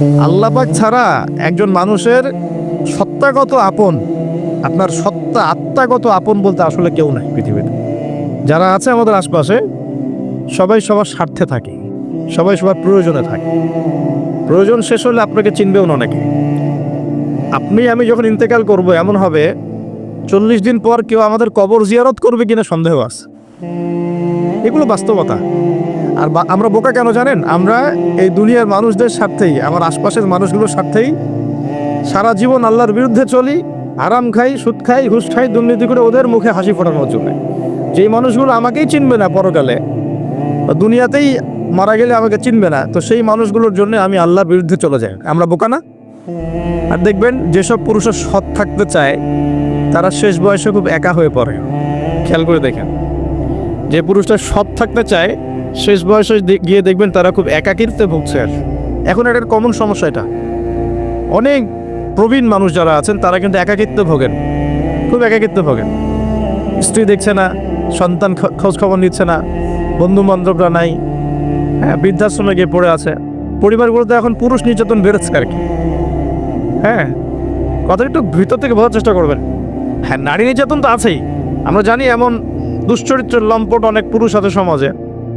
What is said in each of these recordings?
আল্লাপাক ছাড়া একজন মানুষের সত্তাগত আপন, আপনার সত্তা আত্মাগত আপন বলতে আসলে কেউ নাই পৃথিবীতে। যারা আছে আমাদের আশপাশে, সবাই সবার স্বার্থে থাকে, সবাই সবার প্রয়োজনে থাকে। প্রয়োজন শেষ হলে আপনাকে চিনবেও না অনেকে। আপনি, আমি যখন ইন্তেকাল করব, এমন হবে, চল্লিশ দিন পর কেউ আমাদের কবর জিয়ারত করবে কিনা সন্দেহ আছে। এগুলো বাস্তবতা। আর আমরা বোকা কেন জানেন? আমরা এই দুনিয়ার মানুষদের স্বার্থেই, আমার আশপাশের মানুষগুলোর স্বার্থেই সারা জীবন আল্লাহর বিরুদ্ধে চলি আরাম খাই, সুদ খাই, ঘুষ খাই, দুর্নীতি করে ওদের মুখে হাসি ফোটানোর জন্য। যেই মানুষগুলো আমাকেই চিনবে না পরকালে দুনিয়াতেই মারা গেলে আমাকে চিনবে না, তো সেই মানুষগুলোর জন্য আমি আল্লাহর বিরুদ্ধে চলে যাই। আমরা বোকা না? আর দেখবেন, যেসব পুরুষের সৎ থাকতে চায়, তারা শেষ বয়সে খুব একা হয়ে পড়ে। খেয়াল করে দেখেন, যে পুরুষটা সৎ থাকতে চায় শেষ বয়সে গিয়ে দেখবেন তারা খুব একাকিত্বে ভুগছে আর। এখন এটা কমন সমস্যা এটা। অনেক প্রবীণ মানুষ যারা আছেন, তারা কিন্তু একাকিত্বে ভোগেন। খুব একাকিত্বে ভোগেন। স্ত্রী দেখছে না, সন্তান খোঁজ খবর নিচ্ছে না, বন্ধু বান্ধবরা নাই হ্যাঁ বৃদ্ধাশ্রমে গিয়ে পড়ে আছে। পরিবারগুলোতে এখন পুরুষ নির্যাতন বেড়েছে আর কি। হ্যাঁ কথা একটু ভিতর থেকে বোঝার চেষ্টা করবেন। হ্যাঁ নারী নির্যাতন তো আছেই। আমরা জানি এমন দুশ্চরিত্রের লম্পট অনেক পুরুষ আছে সমাজে।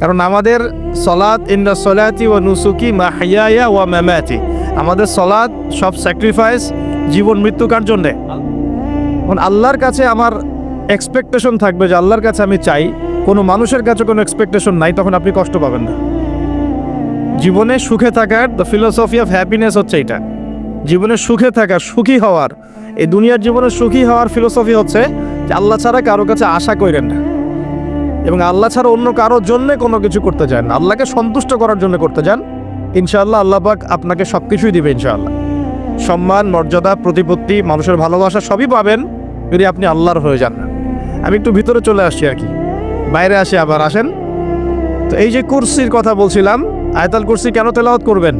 কারণ আমাদের সলাৎ ইন্ডা সলাতি ও নুসুকি মা হাইয়া ওয়া ম্যামাতি আমাদের সলাৎ সব স্যাক্রিফাইস জীবন মৃত্যু কার জন্যে? আল্লাহর কাছে আমার এক্সপেকটেশন থাকবে যে আল্লাহর কাছে আমি চাই, কোনো মানুষের কাছে কোনো এক্সপেকটেশন নাই, তখন আপনি কষ্ট পাবেন না। জীবনে সুখে থাকার দ্য ফিলোসফি অফ হ্যাপিনেস হচ্ছে এটা। জীবনে সুখে থাকার, সুখী হওয়ার, এই দুনিয়ার জীবনে সুখী হওয়ার ফিলোসফি হচ্ছে যে আল্লাহ ছাড়া কারও কাছে আশা করেন না। এবং আল্লাহ ছাড়া অন্য কারোর জন্য কোনো কিছু করতে চান আল্লাহকে সন্তুষ্ট করার জন্য করতে চান, ইনশাআল্লাহ আল্লাহ পাক আপনাকে সব কিছুই দিবে ইনশাআল্লাহ। সম্মান, মর্যাদা, প্রতিপত্তি, মানুষের ভালোবাসা সবই পাবেন যদি আপনি আল্লাহর হয়ে যান। আমি একটু ভিতরে চলে আসছি আর কি। বাইরে আসি আবার, আসেন। তো এই যে কুরসির কথা বলছিলাম, আয়তাল কুরসি কেন তেলাওয়াত করবেন?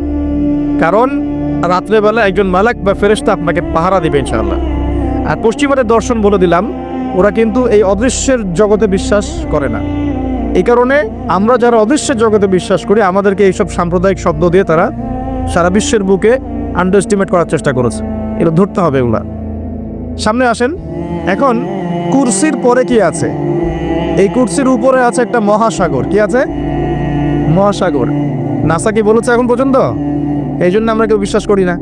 কারণ রাত্রেবেলা একজন মালাক বা ফেরেশতা আপনাকে পাহারা দিবে ইনশাআল্লাহ। আর পশ্চিমাদের দর্শন বলে দিলাম ওরা কিন্তু এই অদৃশ্যের জগতে বিশ্বাস করে না। এই কারণে আমরা যারা অদৃশ্যের জগতে বিশ্বাস করি, আমাদেরকে এইসব সাম্প্রদায়িক শব্দ দিয়ে তারা সারা বিশ্বের বুকে আন্ডার এস্টিমেট করার চেষ্টা করেছে। এগুলো ধরতে হবে এগুলা। সামনে আসেন। এখন কুরসির পরে কি আছে? এই কুরসির উপরে আছে একটা মহাসাগর। কি আছে? মহাসাগর। নাসা কি বলেছে এখন পর্যন্ত? এই জন্য আমরা কেউ বিশ্বাস করি না।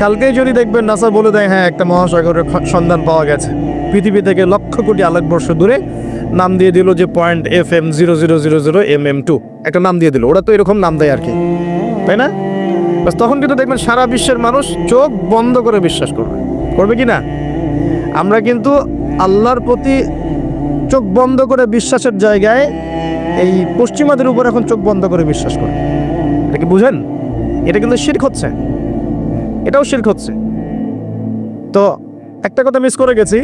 কালকেই যদি দেখবেন নাসা বলে দেয় হ্যাঁ একটা মহাসাগরের সন্ধান পাওয়া গেছে। পৃথিবী থেকে লক্ষ কোটি আলোকবর্ষ দূরে নাম দিয়ে দিল যে point F M zero zero zero zero M M two একটা নাম দিয়ে দিল, ওরা তো এরকম নাম দেয় আর কি। তাই না? বাস তখন কিন্তু দেখবেন সারা বিশ্বের মানুষ চোখ বন্ধ করে বিশ্বাস করবে। করবে কি না? আমরা কিন্তু আল্লাহর প্রতি চোখ বন্ধ করে বিশ্বাসের জায়গায় এই পশ্চিমাদের উপর এখন চোখ বন্ধ করে বিশ্বাস করি। এটা কি বুঝেন? এটা কিন্তু শির্ক হচ্ছে। এটাও শির্ক হচ্ছে। তো একটা কথা মিস করে গেছি।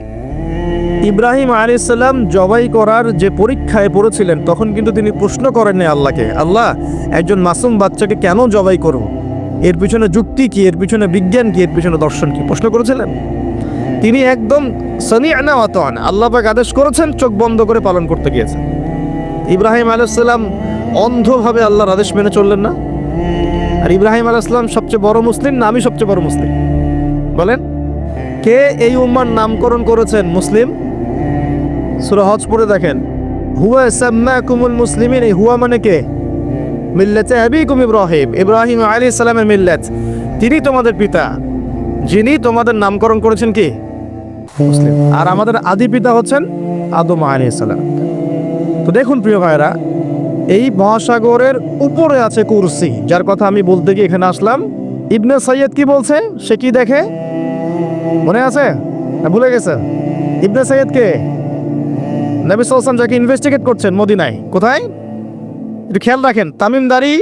ইব্রাহিম আলাইসাল্লাম জবাই করার যে পরীক্ষায় পড়েছিলেন, তখন কিন্তু তিনি প্রশ্ন করেননি আল্লাহকে, আল্লাহ, একজন মাসুম বাচ্চাকে কেন জবাই করব এর পিছনে যুক্তি কি? এর পিছনে বিজ্ঞান কি? এর পিছনে দর্শন কি? প্রশ্ন করেছিলেন। তিনি একদম সানি আনা অতন আল্লাহ পাক আদেশ করেছেন, চোখ বন্ধ করে পালন করতে গিয়েছেন। ইব্রাহিম আলাইসাল্লাম অন্ধভাবে আল্লাহর আদেশ মেনে চললেন না। আর ইব্রাহিম আলাইসাল্লাম সবচেয়ে বড় মুসলিম না, আমি সবচেয়ে বড় মুসলিম? বলেন, কে এই উম্মার নামকরণ করেছেন মুসলিম? সুরা হজ পড়ে দেখেন। হুয়া সাম্মাকুমুল মুসলিমিন, এই হুয়া মানে কে? মিল্লাতে আবিকুম ইব্রাহিম। ইব্রাহিম আলী সালামের মিল্লাত। তিনি তোমাদের পিতা। যিনি তোমাদের নামকরণ করেছেন কি? মুসলিম। আর আমাদের আদি পিতা হচ্ছেন আদম আলী সালাম। তো দেখুন প্রিয় ভাইরা এই মহাসাগরের উপরে আছে কুরসি, যার কথা আমি বলতে গিয়ে এখানে আসলাম। ইবনে সৈয়দ কি বলছে? সে কি দেখে? মনে আছে? ভুলে গেছে ইবনে সৈয়দ কে? নবী যাকে ইনভেস্টিগেট করছেন মদিনায়, কোথায়? একটু খেয়াল রাখেন, তামিমদারি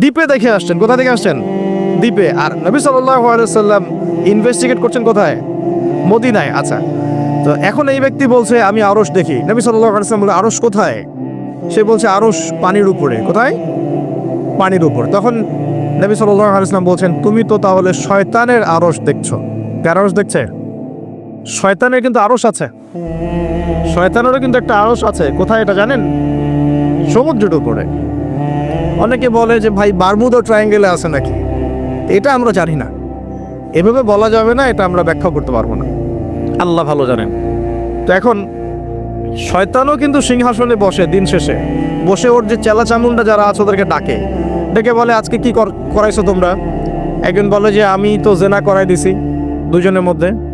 দ্বীপে দেখে আসছেন, কোথা থেকে আসছেন? দ্বীপে। আর নবী সাল্লাম ইনভেস্টিগেট করছেন কোথায়? মদিনায়। আচ্ছা তো এখন এই ব্যক্তি বলছে, আমি আরস দেখি। নবী সাল্লাম বলে আরস কোথায়? সে বলছে আরস পানির উপরে। কোথায়? পানির উপর। তখন নবী সাল্লাম বলছেন, তুমি তো তাহলে শয়তানের আরস দেখছ। কার আরস দেখছে? শয়তানের কিন্তু আরস আছে। শয়তানেরও কিন্তু একটা আড়স আছে। কোথায় এটা জানেন? সমুদ্রের উপরে। অনেকে বলে যে ভাই বারমুদা ট্রায়াঙ্গেলে আছে নাকি? এটা আমরা জানি না। এভাবে বলা যাবে না এটা আমরা ব্যাখ্যা করতে পারব না। আল্লাহ ভালো জানেন। তো এখন শয়তানও কিন্তু সিংহাসনে বসে দিন শেষে। বসে ওর যে চেলা চামুন্ডা যারা আছে ওদেরকে ডাকে। ডেকে বলে আজকে কি কর- করাইছো তোমরা? একজন বলে যে আমি তো জেনা করাই দিছি দুজনের মধ্যে।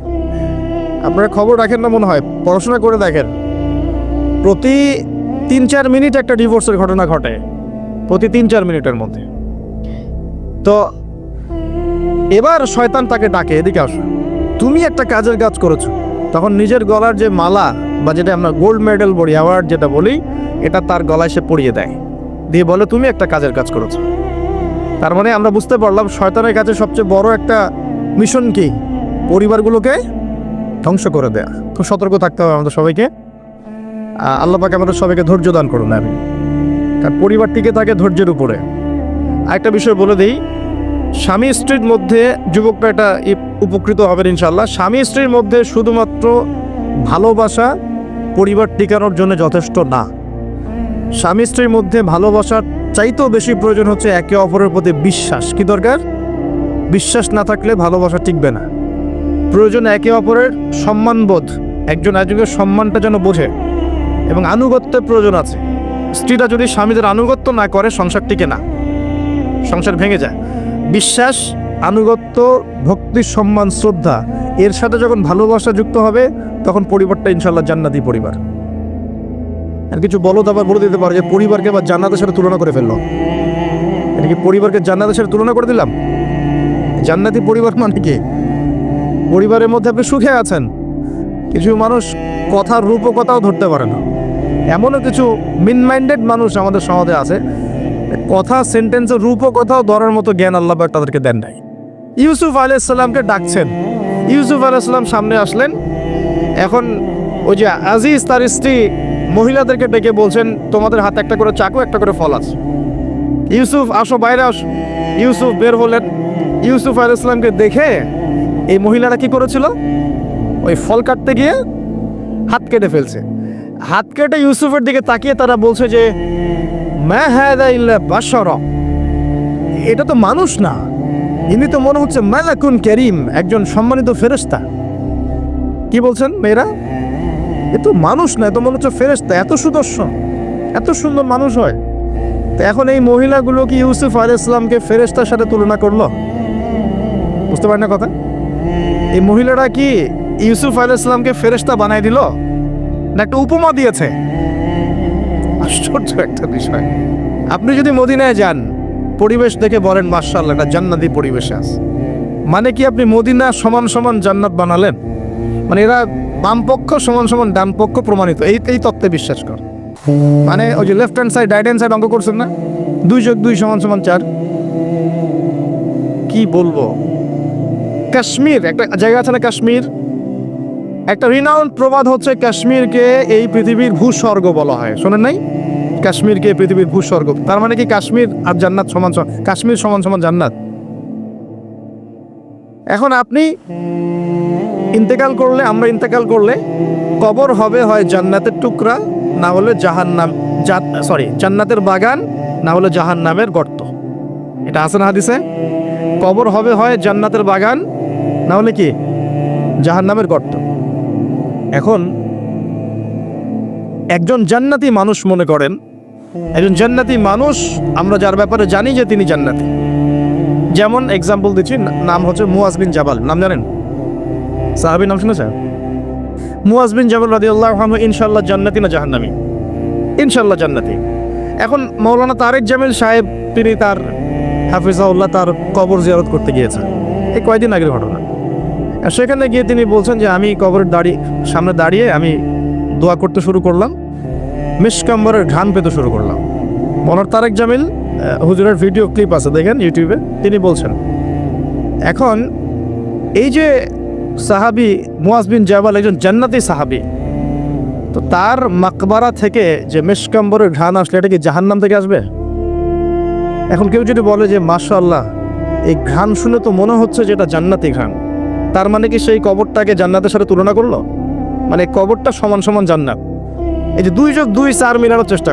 আপনারা খবর রাখেন না মনে হয়? পড়াশোনা করে দেখেন। প্রতি তিন চার মিনিট একটা ডিভোর্সের ঘটনা ঘটে। প্রতি তিন চার মিনিটের মধ্যে। তো এবার শয়তান তাকে ডাকে, এদিকে আসো তুমি একটা কাজের কাজ করেছ। তখন নিজের গলার যে মালা বা যেটা আমরা গোল্ড মেডেল বলি অ্যাওয়ার্ড যেটা বলি, এটা তার গলায় সে পরিয়ে দেয়। দিয়ে বলে, তুমি একটা কাজের কাজ করেছ। তার মানে আমরা বুঝতে পারলাম, শয়তানের কাছে সবচেয়ে বড় একটা মিশন কি? পরিবারগুলোকে ধ্বংস করে দেয়া। খুব সতর্ক থাকতে হবে আমাদের সবাইকে। আল্লাহ পাকে আমাদের সবাইকে ধৈর্য দান করুন আমি তার পরিবার টিকে থাকে ধৈর্যের উপরে। আরেকটা বিষয় বলে দিই, স্বামী স্ত্রীর মধ্যে যুবকরা এটা উপকৃত হবেন ইনশাল্লাহ স্বামী স্ত্রীর মধ্যে শুধুমাত্র ভালোবাসা পরিবার টিকানোর জন্য যথেষ্ট না। স্বামী স্ত্রীর মধ্যে ভালোবাসার চাইতেও বেশি প্রয়োজন হচ্ছে একে অপরের প্রতি বিশ্বাস। কি দরকার? বিশ্বাস না থাকলে ভালোবাসা টিকবে না। প্রয়োজন একে অপরের সম্মানবোধ, একজন একজনের সম্মানটা যেন বোঝে এবং আনুগত্যের প্রয়োজন আছে। স্ত্রীরা যদি স্বামীদের আনুগত্য না করে, সংসার টিকে না। সংসার ভেঙে যায়। বিশ্বাস, আনুগত্য, ভক্তি, সম্মান, শ্রদ্ধা, এর সাথে যখন ভালোবাসা যুক্ত হবে, তখন পরিবারটা ইনশাল্লাহ জান্নাতি পরিবার। আর কিছু বলদ আবার বলে দিতে পারে যে, পরিবারকে বা জান্নাতের সাথে তুলনা করে ফেলল। এটা কি পরিবারকে জান্নাতের সাথে তুলনা করে দিলাম? জান্নাতি পরিবার মানে কি? পরিবারের মধ্যে আপনি সুখে আছেন? কিছু মানুষ কথার রূপকথাও ধরতে পারে না। এমনও কিছু মিন মাইন্ডেড মানুষ আমাদের সমাজে আছে কথা সেন্টেন্সের রূপকথাও ধরার মতো জ্ঞান আল্লাহ তাদেরকে দেন নাই। ইউসুফ আলাইসাল্লামকে ডাকছেন। ইউসুফ আলাইসাল্লাম সামনে আসলেন। এখন ওই যে আজিজ তার স্ত্রী মহিলাদেরকে ডেকে বলছেন, তোমাদের হাতে একটা করে চাকু, একটা করে ফল আছে। ইউসুফ, আসো বাইরে আসো। ইউসুফ বের হলেন। ইউসুফ আলাইসাল্লামকে দেখে এই মহিলারা কি করেছিল? ওই ফল কাটতে গিয়ে হাত কেটে ফেলছে। হাত কেটে ইউসুফের দিকে তাকিয়ে তারা বলছে যে, মা হাদা ইল্লা বাশারা। এটা তো মানুষ না। ইনি তো মনে হচ্ছে মালাকুন করিম, একজন সম্মানিত ফেরেশতা। কি বলছেন মেয়েরা? এ তো মানুষ না, এ তো মনে হচ্ছে ফেরেশতা। এত সুদর্শন, এত সুন্দর মানুষ হয়। তো এখন এই মহিলাগুলো কি ইউসুফ আলাইহিস ইসলামকে ফেরেশতার সাথে তুলনা করল? বুঝতে পারেন না কথা? এই মহিলারা কি ইউসুফ আলাইহিস ইসলামকে ফেরেশতা বানাই দিল? না একটা উপমা দিয়েছে? আশ্চর্য একটা বিষয়। আপনি যদি মদিনায় যান, পরিবেশ দেখে বলেন মার্শাল্লাহ একটা জান্নাতি পরিবেশে আছে। মানে কি আপনি মদিনা সমান সমান জান্নাত বানালেন? মানে এরা বাম পক্ষ সমান সমান ডান পক্ষ প্রমাণিত। এই এই তত্ত্বে বিশ্বাস কর। মানে ওই যে left hand side right hand side অঙ্ক করছেন না? দুই যোগ দুই সমান সমান চার। কি বলব? কাশ্মীর, একটা জায়গা আছে না কাশ্মীর? একটা রিনাউন্ড প্রবাদ হচ্ছে কাশ্মীরকে এই পৃথিবীর ভূস্বর্গ বলা হয়। শোনেন নাই? কাশ্মীরকে পৃথিবীর ভূস্বর্গ। তার মানে কি কাশ্মীর আর জান্নাত সমান কাশ্মীর সমান সমান জান্নাত? এখন আপনি ইন্তেকাল করলে, আমরা ইন্তেকাল করলে কবর হবে হয় জান্নাতের টুকরা, না হলে জাহান্নাম সরি জান্নাতের বাগান, না হলে জাহান্নামের গর্ত। এটা আছে না হাদিসে? কবর হবে হয় জান্নাতের বাগান না হলে কি? জাহান্নামের গর্ত। এখন একজন জান্নাতি মানুষ মনে করেন, একজন জান্নাতি মানুষ, আমরা যার ব্যাপারে জানি যে তিনি জান্নাতি। যেমন এক্সাম্পল দিচ্ছি নাম হচ্ছে মুয়াজ বিন জাবাল, নাম জানেন? সাহাবির নাম শুনেছেন? মুয়াজ বিন জাবাল রাদি আল্লাহ ইনশাল্লাহ জান্নাতি না জাহান্নামি? ইনশাল্লাহ জান্নাতি। এখন মৌলানা তারেক জামিল সাহেব, তিনি তার হাফিজাউল্লাহ তার কবর জিয়ারত করতে গিয়েছেন। এই কয়দিন আগের ঘটনা। সেখানে গিয়ে তিনি বলছেন যে আমি কবরের দাঁড়িয়ে, সামনে দাঁড়িয়ে আমি দোয়া করতে শুরু করলাম। মিসকাম্বরের ঘান পেতে শুরু করলাম। মনোর তারেক জামিল হুজুরের ভিডিও ক্লিপ আছে দেখেন ইউটিউবে, তিনি বলছেন, এখন এই যে সাহাবি মুয়াজ বিন জাবাল, একজন জান্নাতি সাহাবি, তো তার মাকবারা থেকে যে মেশকাম্বরের ঘ্রাণ আসলে এটা কি জাহান্নাম থেকে আসবে? এখন কেউ যদি বলে যে মাশাল্লাহ এই ঘ্রাণ শুনে তো মনে হচ্ছে যে এটা জান্নাতি ঘ্রাণ। তার মানে কি সেই কবরটাকে জান্নাতের সাথে তুলনা করল? মানে কবরটা সমান সমান জান্নাত। এই যে দুই যোগ দুই, চার মিলানোর চেষ্টা।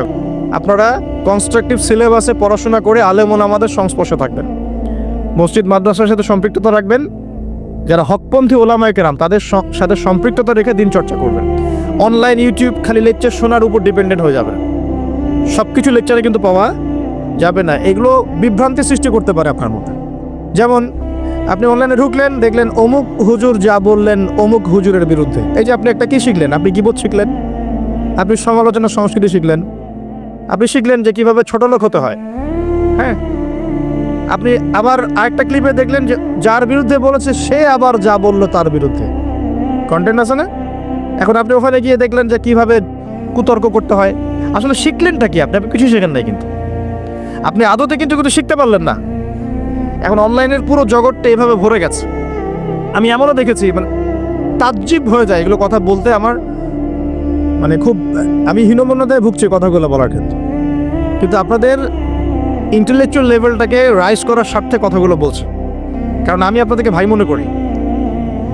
আপনারা কনস্ট্রাকটিভ সিলেবাসে পড়াশোনা করে আলেমন আমাদের সংস্পর্শে থাকবেন। মসজিদ, মাদ্রাসার সাথে সম্পৃক্ততা রাখবেন। যারা হকপন্থী ওলামায় কেরাম, তাদের সাথে সম্পৃক্ততা রেখে দিন চর্চা করবেন। অনলাইন ইউটিউব খালি লেকচার শোনার উপর ডিপেন্ডেন্ট হয়ে যাবে সব কিছু লেকচারে কিন্তু পাওয়া যাবে না। এগুলো বিভ্রান্তি সৃষ্টি করতে পারে আপনার মধ্যে। যেমন আপনি অনলাইনে ঢুকলেন, দেখলেন অমুক হুজুর যা বললেন অমুক হুজুরের বিরুদ্ধে। এই যে আপনি একটা কি শিখলেন? আপনি কিবোধ শিখলেন? আপনি সমালোচনা সংস্কৃতি শিখলেন? আপনি শিখলেন যে কীভাবে ছোট লোক হতে হয়। হ্যাঁ? আপনি আবার আরেকটা ক্লিপে দেখলেন যে যার বিরুদ্ধে বলেছে, সে আবার যা বলল তার বিরুদ্ধে। কন্টেন্ট আছে না? এখন আপনি ওখানে গিয়ে দেখলেন যে কীভাবে কুতর্ক করতে হয়। আসলে শিখলেনটা কি? আপনি আপনি কিছু শেখেন নাই কিন্তু। আপনি আদতে কিন্তু কিছু শিখতে পারলেন না। এখন অনলাইনের পুরো জগৎটা এভাবে ভরে গেছে। আমি এমনও দেখেছি মানে তাজ্জিব হয়ে যায় এগুলো কথা বলতে আমার মানে খুব, আমি হীনমন্যতায় ভুগছি কথাগুলো বলার ক্ষেত্রে। কিন্তু আপনাদের ইন্টেলেকচুয়াল লেভেলটাকে রাইজ করার স্বার্থে কথাগুলো বলছে। কারণ আমি আপনাদেরকে ভাই মনে করি,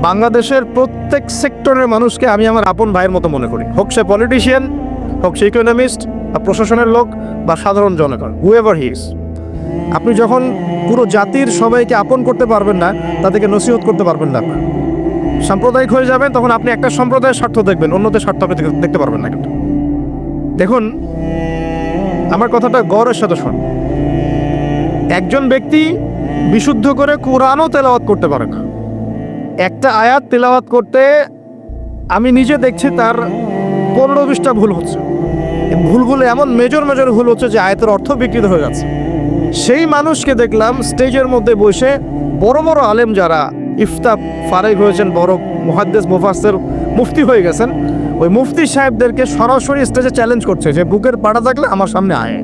বাংলাদেশের প্রত্যেক সেক্টরের মানুষকে আমি আমার আপন ভাইয়ের মতো মনে করি। হোক সে পলিটিশিয়ান হোক সে ইকোনমিস্ট বা প্রশাসনের লোক বা সাধারণ জনগণ হুএভার হিস আপনি যখন পুরো জাতির সবাইকে আপন করতে পারবেন না, তাদেরকে নসিহত করতে পারবেন না। সাম্প্রদায়িক হয়ে যাবেন, তখন আপনি একটা সম্প্রদায়ের স্বার্থ দেখবেন, অন্যদের স্বার্থ আপনি দেখতে- পারবেন না কিন্তু। দেখুন, আমার কথাটা গৌরের সাথে শোন। একজন ব্যক্তি বিশুদ্ধ করে কোরআনও তেলাওয়াত করতে পারে না। একটা আয়াত তেলাওয়াত করতে আমি নিজে দেখছি তার পনেরো বিশটা ভুল হচ্ছে। ভুলগুলো এমন মেজর মেজর ভুল হচ্ছে যে আয়াতের অর্থ বিকৃত হয়ে যাচ্ছে। সেই মানুষকে দেখলাম স্টেজের মধ্যে বসে বড় বড় আলেম যারা ইফতা ফারেক হয়েছেন, বড় মুহাদ্দেস মুফাসের মুফতি হয়ে গেছেন, ওই মুফতি সাহেবদেরকে সরাসরি স্টেজে চ্যালেঞ্জ করছে যে বুকের পাড়া থাকলে আমার সামনে আয়।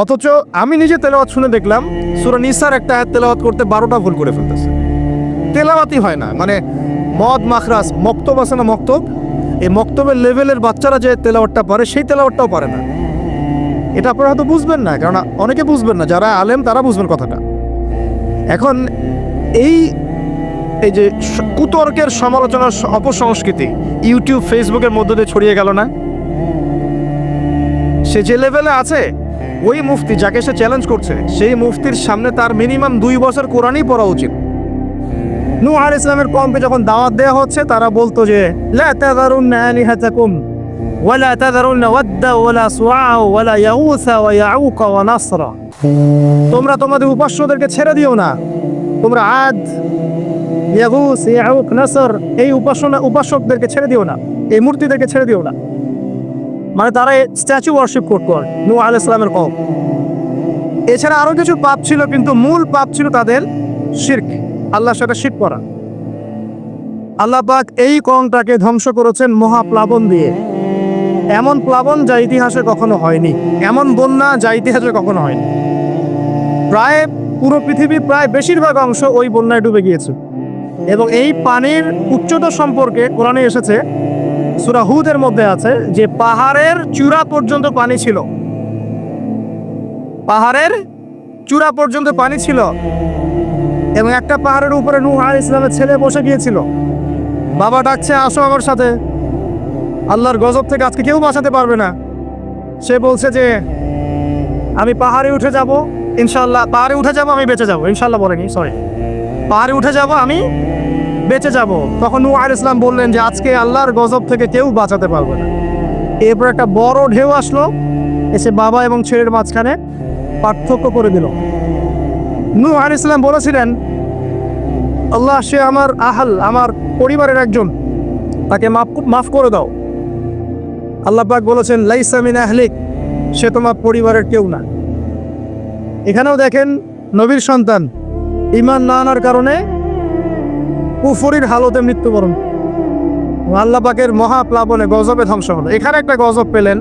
অথচ আমি নিজে তেলাওয়াত শুনে দেখলাম সুরা নিসার একটা আয়াত তেলাওয়াত করতে বারোটা ভুল করে ফেলতেছে। তেলাওয়াতই হয় না মানে মদ মাখরাস মক্তব আছে না মক্তব? এই মক্তবের লেভেলের বাচ্চারা যে তেলাওয়াতটা পারে, সেই তেলাওয়াতটাও পারে না। এটা আপনারা হয়তো বুঝবেন না কারণ অনেকে বুঝবেন না, যারা আলেম তারা বুঝবেন কথাটা। এখন এই এই যে কুতর্কের সমালোচনার অপসংস্কৃতি, ইউটিউব, ফেসবুকের মধ্য দিয়ে ছড়িয়ে গেল না? সে যে লেভেলে আছে, ওই মুফতি যাকে সে চ্যালেঞ্জ করছে, সেই মুফতির সামনে তার মিনিমাম দুই বছর কোরআনই পড়া উচিত। নূ আর ইসলামের কমকে যখন দাওয়াত দেওয়া হচ্ছে, তারা বলতো যে, লা তাযারুন্না আলিহাতাকুম। ওয়াদ্দা ওয়ালা সুআ ওয়ালা ইয়াউসা ওয়া ইয়াউকা ওয়া নাসরা তোমরা তোমাদের উপাস্যদেরকে ছেড়ে দিও না। তোমরা আদ, ইয়াগুস, ইয়াউক, নাসর এই উপাসনা উপাসকদেরকে ছেড়ে দিও না। এই মূর্তিদেরকে ছেড়ে দিও না। মানে তারা স্ট্যাচু ওয়ার্শিপ করতো আর নূ আল ইসলামের কম এছাড়া আরও কিছু পাপ ছিল, কিন্তু মূল পাপ ছিল তাদের শির্ক, আল্লাহর সাথে শির্ক করা। আল্লাহ পাক এই কংটাকে ধ্বংস করেছেন মহাপ্লাবন দিয়ে। এমন প্লাবন যা ইতিহাসে কখনো হয়নি, এমন বন্যা যা ইতিহাসে কখনো হয়নি। প্রায় পুরো পৃথিবীর প্রায় বেশিরভাগ অংশ ওই বন্যায় ডুবে গিয়েছে। এবং এই পানির উচ্চতা সম্পর্কে কোরআনে এসেছে সুরাহুদের মধ্যে আছে যে পাহাড়ের চূড়া পর্যন্ত পানি ছিল। পাহাড়ের চূড়া পর্যন্ত পানি ছিল। এবং একটা পাহাড়ের উপরে নূহ আলাইহিস ইসলামের ছেলে বসে গিয়েছিল। বাবা ডাকছে, আসো আমার সাথে। আল্লাহর গজব থেকে আজকে কেউ বাঁচাতে পারবে না। সে বলছে যে, আমি পাহাড়ে উঠে যাব ইনশাল্লাহ পাহাড়ে উঠে যাব, আমি বেঁচে যাব। ইনশাল্লাহ বলেনি সরি পাহাড়ে উঠে যাব, আমি বেঁচে যাব। তখন নূহ আলাইহিস ইসলাম বললেন যে, আজকে আল্লাহর গজব থেকে কেউ বাঁচাতে পারবে না। এরপর একটা বড় ঢেউ আসলো, এসে বাবা এবং ছেলের মাঝখানে পার্থক্য করে দিল। নূহ আলাইহিস সালাম বলেছিলেন, আল্লাহ, সে আমার আহাল, আমার পরিবারের একজন, তাকে মাফ মাফ করে দাও। আল্লাহ পাক বলেছেন, লাইসা মিন আহলিক সে তোমার পরিবারের কেউ না। এখানেও দেখেন, নবীর সন্তান ইমান না আনার কারণে কুফরির হালতে মৃত্যুবরণ। আল্লাহ পাকের মহাপ্লাবনে গজবে ধ্বংস হলো। এখানে একটা গজব পেলেন,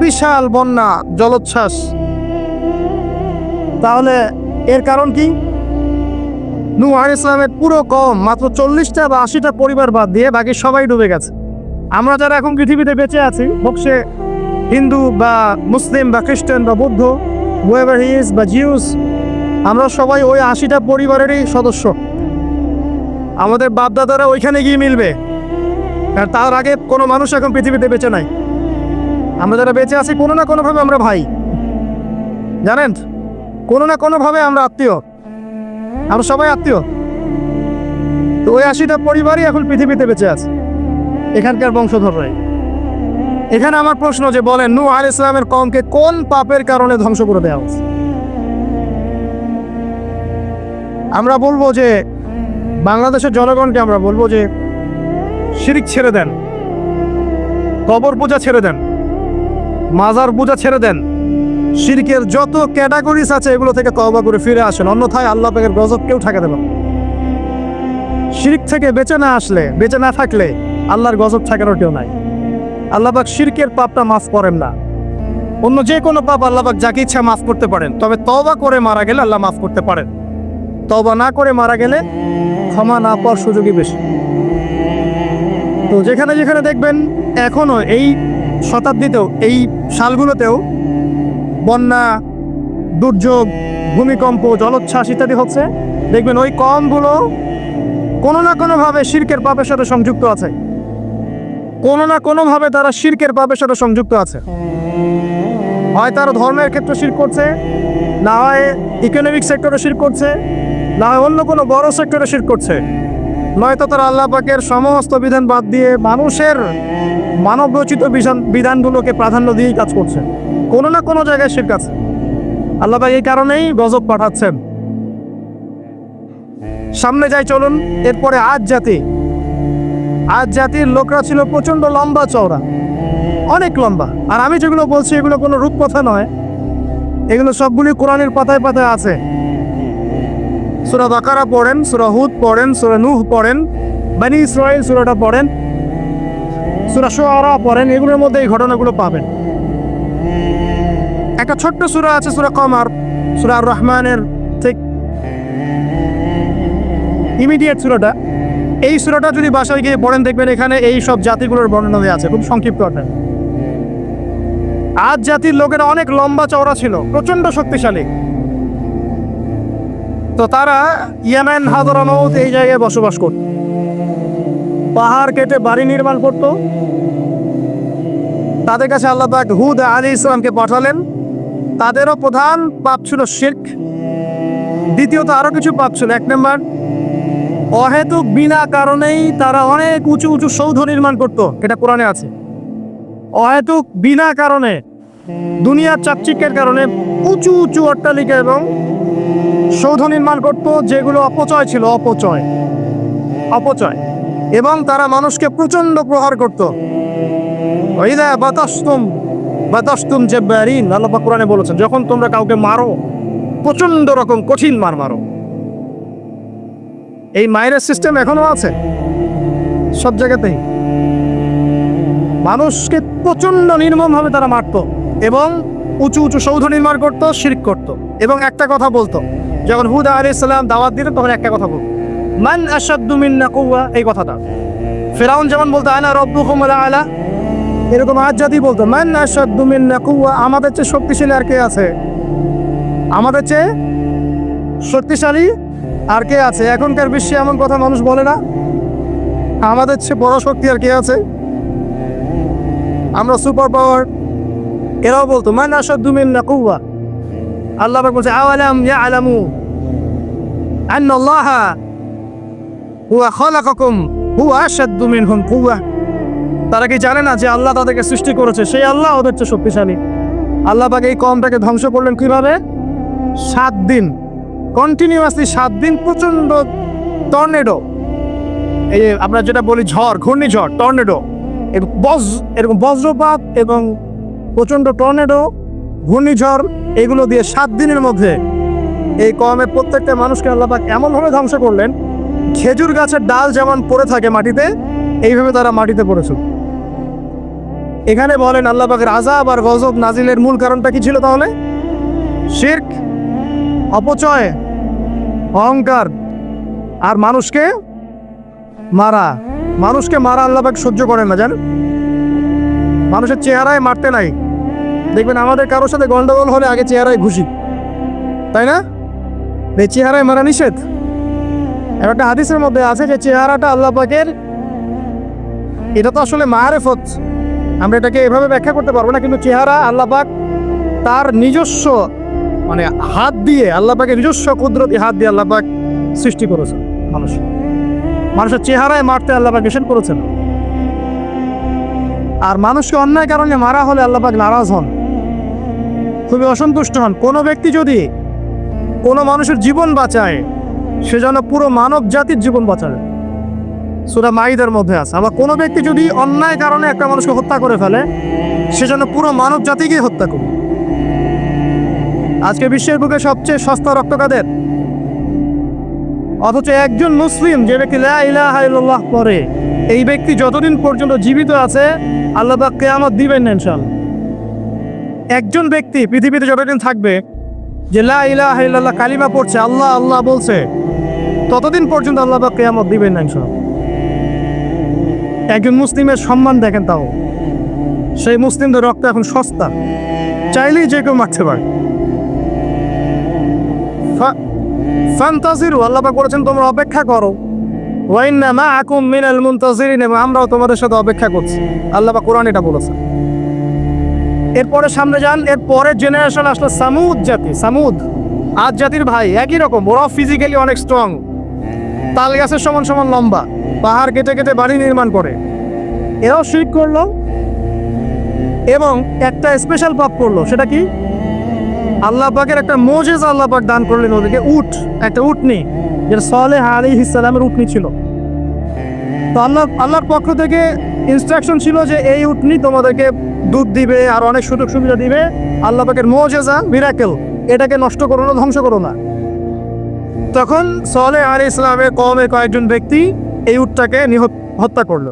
বিশাল বন্যা, জলোচ্ছ্বাস। তাহলে এর কারণ কি? আলাইহিস ইসলামের পুরো কম, মাত্র চল্লিশটা বা আশিটা পরিবার বাদ দিয়ে বাকি সবাই ডুবে গেছে। আমরা যারা এখন পৃথিবীতে বেঁচে আছি, হোক সে হিন্দু বা মুসলিম বা খ্রিস্টান বা বৌদ্ধ ওয়েভার হিস বা জিউস আমরা সবাই ওই আশিটা পরিবারেরই সদস্য। আমাদের বাপদাদারা ওইখানে গিয়ে মিলবে। আর তার আগে কোনো মানুষ এখন পৃথিবীতে বেঁচে নাই। আমরা যারা বেঁচে আছি, কোনো না কোনোভাবে আমরা ভাই। জানেন? কোনো না কোনোভাবে আমরা আত্মীয়। আমরা সবাই আত্মীয়। তো ওই আশিটা পরিবারই এখন পৃথিবীতে বেঁচে আছে। এখানকার বংশধররাই এখানে আমার প্রশ্ন যে বলেন, নূহ আল ইসলামের কমকে কোন পাপের কারণে ধ্বংস করে দেওয়া হচ্ছে আমরা বলব যে, বাংলাদেশের জনগণকে আমরা বলব যে, শিরিক ছেড়ে দেন, কবর পূজা ছেড়ে দেন, মাজার পূজা ছেড়ে দেন, শিরকের যত ক্যাটাগরিজ আছে এগুলো থেকে তওবা করে ফিরে আসেন, অন্যথায় আল্লাহ পাকের গজব কেউ ঠাকা দেবে না। শিরিক থেকে বেঁচে না আসলে, বেঁচে না থাকলে আল্লাহর গজব ঠেকানোর কেউ নাই। আল্লাহবাক শিরকের পাপটা মাফ করেন না। অন্য যে কোনো পাপ আল্লাহ পাক যাকে ইচ্ছা মাফ করতে পারেন। তবে তবা করে মারা গেলে আল্লাহ মাফ করতে পারেন। তবা না করে মারা গেলে ক্ষমা না পাওয়ার সুযোগই বেশি। তো যেখানে যেখানে দেখবেন এখনও এই শতাব্দীতেও, এই সালগুলোতেও বন্যা, দুর্যোগ, ভূমিকম্প, জলোচ্ছ্বাস ইত্যাদি হচ্ছে। দেখবেন ওই কমগুলো কোনো না কোনোভাবে শিরকের পাপের সাথে সংযুক্ত আছে। কোনো না কোনোভাবে তারা শিরকের পাপের সাথে সংযুক্ত আছে। হয় তারা ধর্মের ক্ষেত্রে শির করছে, না হয় ইকোনমিক সেক্টরে শির করছে, না হয় অন্য কোনো বড় সেক্টরে শির করছে। নয়তো তারা আল্লাহ পাকের সমস্ত বিধান বাদ দিয়ে মানুষের মানব রচিত বিধান বিধানগুলোকে প্রাধান্য দিয়েই কাজ করছে। কোনো না কোনো জায়গায় শির আছে আল্লাহ পাক এই কারণেই গজব পাঠাচ্ছেন। সামনে যাই চলুন, এরপরে আজ জাতি আজ জাতির লোকরা ছিল প্রচণ্ড লম্বা চওড়া। অনেক লম্বা। আর আমি যেগুলো বলছি, এগুলো কোনো রূপকথা নয়। এগুলো সবগুলি কোরআনের পাতায় পাতায় আছে। সুরা বাকারা পড়েন, সুরা হুদ পড়েন, সুরা নুহ পড়েন, বানি ইসরায়েল সুরাটা পড়েন, সুরা সোয়ারা পড়েন, এগুলোর মধ্যে এই ঘটনাগুলো পাবেন। একটা ছোট্ট সুরা আছে, সুরা কমার, সুরা রহমানের ঠিক ইমিডিয়েট সুরাটা। এই সুরাটা যদি বাসায় গিয়ে পড়েন, দেখবেন এখানে এই সব জাতিগুলোর বর্ণনা দেওয়া আছে। খুব সংক্ষিপ্ত আজ জাতির লোকেরা অনেক লম্বা চওড়া ছিল প্রচণ্ড শক্তিশালী। তো তারা ইয়েমেন হাদরামৌত এই জায়গায় বসবাস করত। পাহাড় কেটে বাড়ি নির্মাণ করত। তাদের কাছে আল্লাহ পাক হুদ আলী ইসলামকে পাঠালেন। তাদেরও প্রধান পাপ ছিল শির্ক। দ্বিতীয়ত আরও কিছু পাপ ছিল। এক নম্বর অহেতুক বিনা কারণেই তারা অনেক উঁচু উঁচু সৌধ নির্মাণ করত, এটা কোরআনে আছে। অহেতুক বিনা কারণে, দুনিয়ার চাকচিকের কারণে উঁচু উঁচু অট্টালিকা এবং সৌধ নির্মাণ করত, যেগুলো অপচয় ছিল, অপচয়। অপচয়। এবং তারা মানুষকে প্রচণ্ড প্রহার করত। ওইদা বাতাস্তুম বাতাস্তুম জেব্বারিন কোরআনে বলেছেন, যখন তোমরা কাউকে মারো প্রচণ্ড রকম কঠিন মার মারো। এই মাইনের সিস্টেম এখনও আছে। সব জায়গাতেই। মানুষকে প্রচণ্ড নির্মমভাবে তারা মারতো এবং উঁচু উঁচু সৌধ নির্মাণ করতো, শিরক করত এবং একটা কথা বলতো। যখন হুদা আলী ইসলাম দাওয়াত দিত তখন একটা কথা বলতো। মান আসাদ্দু মিন্না কুয়া এই কথাটা। ফেরাউন যেমন বলতো, আনা রব্বুকুম আলা এরকম আজ জাতি বলতো, মান আসাদ্দু মিন্না কুয়া আমাদের চেয়ে শক্তিশালী আর কে আছে? আমাদের চেয়ে শক্তিশালী আর কে আছে? এখনকার বিশ্বে এমন কথা মানুষ বলে না। আমাদের চেয়ে বড় শক্তি আর কে আছে? আমরা সুপার পাওয়ার। এরাও বলতো মান আসাদ্দু মিন্না কুয়া আল্লাহ বলছে, আওয়ালাম ইয়ালামু আন্না আল্লাহ হুয়া খালাকাকুম হুয়া আশাদ্দু মিনহুম কুওয়া। তারা কি জানে না যে আল্লাহ তাদেরকে সৃষ্টি করেছে? সেই আল্লাহ ওদের চেয়ে শক্তিশালী। আল্লাহ পাক এই কমটাকে ধ্বংস করলেন কীভাবে? সাত দিন। কন্টিনিউয়াসলি সাত দিন প্রচণ্ড টর্নেডো এই যে আমরা যেটা বলি ঝড়, ঘূর্ণিঝড় টর্নেডো এরকম বজ এরকম বজ্রপাত এবং প্রচণ্ড টর্নেডো ঘূর্ণিঝড়, এগুলো দিয়ে সাত দিনের মধ্যে এই কমের প্রত্যেকটা মানুষকে আল্লাপাক এমনভাবে ধ্বংস করলেন, খেজুর গাছের ডাল যেমন পড়ে থাকে মাটিতে, এইভাবে তারা মাটিতে পড়েছিল এখানে বলেন আল্লাহ পাকের আজাব আর গজব নাজিলের মূল কারণটা কি ছিল তাহলে? শির্ক, অপচয় অহংকার। আর মানুষকে মারা। মানুষকে মারা আল্লাপাক সহ্য করেন না, জানেন? মানুষের চেহারায় মারতে নাই। দেখবেন আমাদের কারোর সাথে গন্ডগোল হলে আগে চেহারায় ঘুষি। তাই না? এই চেহারায় মারা নিষেধ। একটা হাদিসের মধ্যে আছে যে চেহারাটা আল্লাহ পাকের এটা তো আসলে মায়ের মারেফত। আমরা এটাকে এভাবে ব্যাখ্যা করতে পারব না, কিন্তু চেহারা আল্লাহ পাক তার নিজস্ব মানে হাত দিয়ে আল্লাহ পাকের নিজস্ব কুদরতি হাত দিয়ে আল্লাহ পাক সৃষ্টি করেছেন মানুষ। মানুষের চেহারায় মারতে আল্লাহ পাক নিষেধ করেছেন। আর মানুষকে অন্যায় কারণে মারা হলে আল্লাহ পাক নারাজ হন। খুবই অসন্তুষ্ট হন। কোনো ব্যক্তি যদি কোনো মানুষের জীবন বাঁচায়, সে যেন পুরো মানব জাতির জীবন বাঁচায় সুরা মাইদের মধ্যে আছে। আবার কোনো ব্যক্তি যদি অন্যায় কারণে একটা মানুষকে হত্যা করে ফেলে, সে যেন পুরো মানব জাতিকেই হত্যা করে আজকে বিশ্বের বুকে সবচেয়ে সস্তা রক্ত কাদের? অথচ একজন মুসলিম যে ব্যক্তি লা ইলাহা ইল্লাল্লাহ পড়ে, এই ব্যক্তি যতদিন পর্যন্ত জীবিত আছে, আল্লাহ কেয়ামত দিবেন না ইনশাআল্লাহ। একজন ব্যক্তি পৃথিবীতে যতদিন থাকবে, যে লা ইলাহা ইল্লাল্লাহ কালিমা পড়ছে, আল্লাহ আল্লাহ বলছে, ততদিন পর্যন্ত আল্লাহ কেয়ামত দিবেন না ইনশাআল্লাহ। একজন মুসলিমের সম্মান দেখেন তাও। সেই মুসলিমদের রক্ত এখন সস্তা। চাইলেই যে কেউ মারতে পারে। ফান্তাজিরু, আল্লাহ পাক বলেছেন, তোমরা অপেক্ষা করো। ওয়াইন্না মা আকুম মিনাল মুনতাজিরিন এবং আমরাও তোমাদের সাথে অপেক্ষা করছি। আল্লাহ কোরআন এটা বলেছেন। এরপরে সামনে যান এর পরের জেনারেশন আসলো সামুদ জাতি। সামুদ, আজ জাতির ভাই, একই রকম, ওরাও ফিজিক্যালি অনেক স্ট্রং তাল গাছের সমান সমান লম্বা, পাহাড় কেটে কেটে বাড়ি নির্মাণ করে। এরাও শিরিক করল এবং একটা স্পেশাল পাপ করল, সেটা কি? আল্লাহ পাকের একটা মোজেজ আল্লাহ পাক দান করলেন ওদেরকে, উট, একটা উটনি, যেটা সলে আলী ইসলামের উটনি ছিল। তো আল্লাহ, আল্লাহর পক্ষ থেকে ইনস্ট্রাকশন ছিল যে এই উটনি তোমাদেরকে দুধ দিবে আর অনেক সুযোগ সুবিধা দিবে। আল্লাহ পাকের মোজেজা মিরাকেল এটাকে নষ্ট করো না, ধ্বংস করো না। তখন সলে আলী ইসলামের কমে কয়েকজন ব্যক্তি এই উটটাকে নিহত, হত্যা করল।